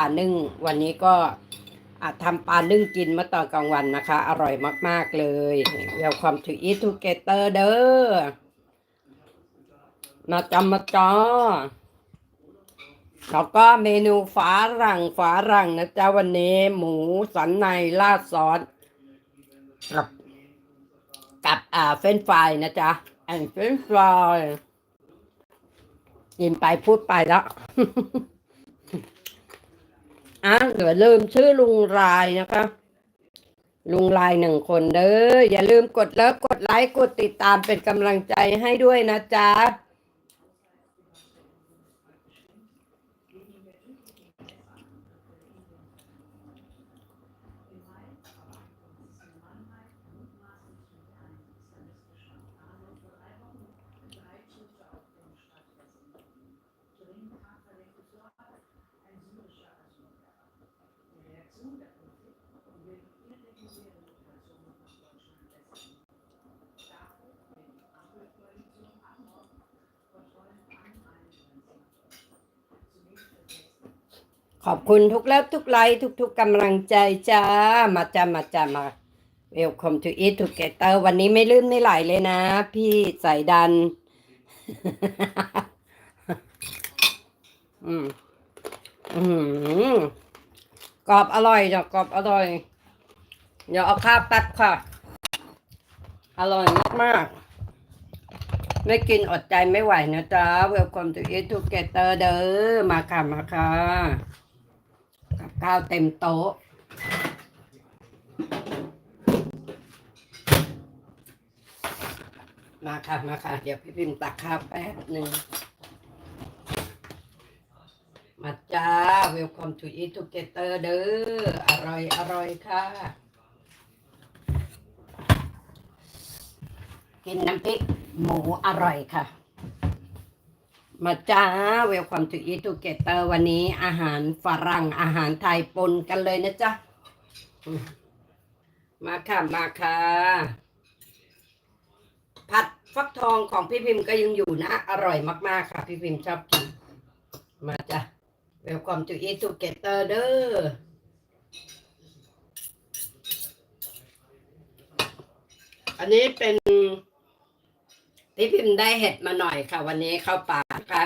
ลานึ่งวันนี้ก็ทำปลานึ่งกินเมื่อตอนกลางวันนะคะ อร่อยมาก ๆ เลย Welcome to eat together เด้อมาจำมาจอแล้วก็เมนูฝารั่งฝารั่งนะจ๊ะวันนี้ หมูสันในราดซอสกับกับอ่าเฟนฟรายนะจ๊ะแอนเฟนฟรายกินไปพูดไปแล้ว อะเดี๋ยวลืมชื่อลุงรายนะคะ ลุงรายหนึ่งคนเด้ออย่าลืมกดเลิฟกดไลค์กดติดตามเป็นกำลังใจให้ด้วยนะจ๊ะ ขอบคุณทุกเลิฟทุกไลค์ทุก ๆกำลังใจจ้า มาจ้ามาจ้ามา Welcome to eat together วันนี้ไม่ลื่นไม่ไหลเลยนะ พี่สายดัน อืม อืมกรอบอร่อยจ้ะกรอบอร่อย เดี๋ยวเอาข้าวแป๊บค่ะ อร่อยมากๆไม่กินอดใจไม่ไหวนะจ๊ะ Welcome to eat together เด้อ มาค่ะ มาค่ะ ข้าวเต็มโต๊ะ มาค่ะ มาค่ะ เดี๋ยวพี่พิมพ์ตักข้าวแป๊บหนึ่ง มาจ้า Welcome to eat together เด้อ อร่อย อร่อยค่ะ กินน้ำพริกหมูอร่อยค่ะ มาจ้า Welcome to eat together วันนี้อาหารฝรั่งอาหารไทยปนกันเลยนะจ๊ะ มาค่ะ มาค่ะ ผัดฟักทองของพี่พิมพ์ก็ยังอยู่นะ อร่อยมาก ๆ ค่ะ พี่พิมพ์ชอบกิน มาจ้ะ Welcome to eat together เด้ออันนี้เป็น พี่พิมพ์ได้เห็ดมาหน่อยค่ะ วันนี้เข้าป่าค่ะ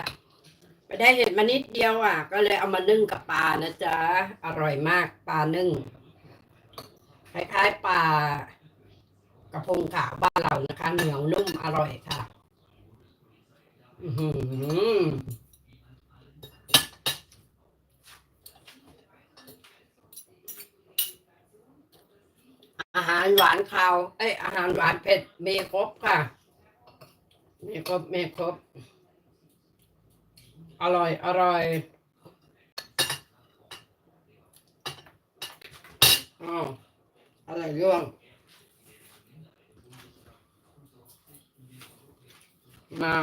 ไปได้เห็ดมานิดเดียวอะ ก็เลยเอามานึ่งกับปลานะจ๊ะอร่อยมากปลานึ่งคล้ายๆปลากระพงขาวบ้านเรานะคะ เหนียวนุ่มอร่อยค่ะอือหืออาหารหวานคาว เอ้ยอาหารหวานเผ็ดมีครบค่ะ มีครบมีครบอร่อย อร่อยอ๋ออะไรร่วงมา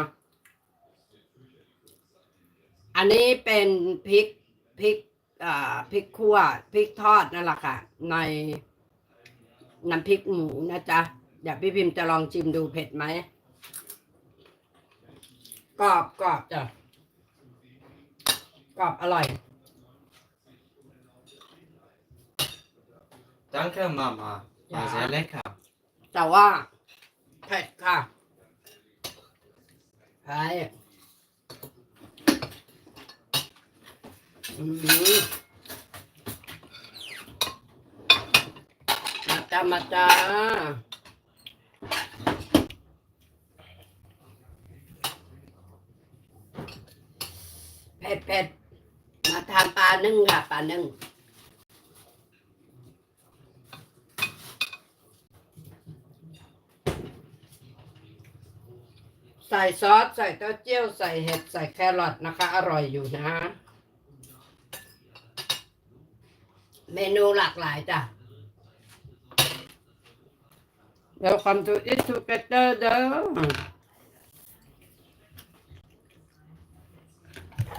อันนี้เป็นพริกพริกอ่าพริกขั่วพริกทอดนั่นแหละค่ะ ในน้ำพริกหมูนะจ๊ะ เดี๋ยวพี่พิมพ์จะลองชิมดูเผ็ดไหม กรอบกรอบจ้ะกรอบอร่อย Danke, Mama. War Ja. sehr lecker. แต่ว่าเผ็ดค่ะใช่อืมมาจ้ามาจ้า เผ็ดเผ็ดมาทานปลานึ่งค่ะปลานึ่งใส่ซอส ใส่เต้าเจี้ยว ใส่เห็ด ใส่แครอทนะคะ อร่อยอยู่นะ เมนูหลากหลายจ้ะ Welcome to eat together เด้อ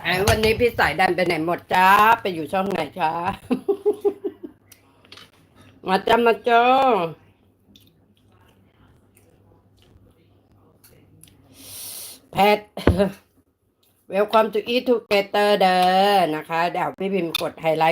ไอ้วันนี้พี่สายดันไปไหนหมดจ้า ไปอยู่ช่องไหนจ้า มาจ้ามาจ้าแพทเวลคอมทูอีทูเกเตอร์เด้อนะคะ เดี๋ยวพี่พิมพ์กดไฮไลท์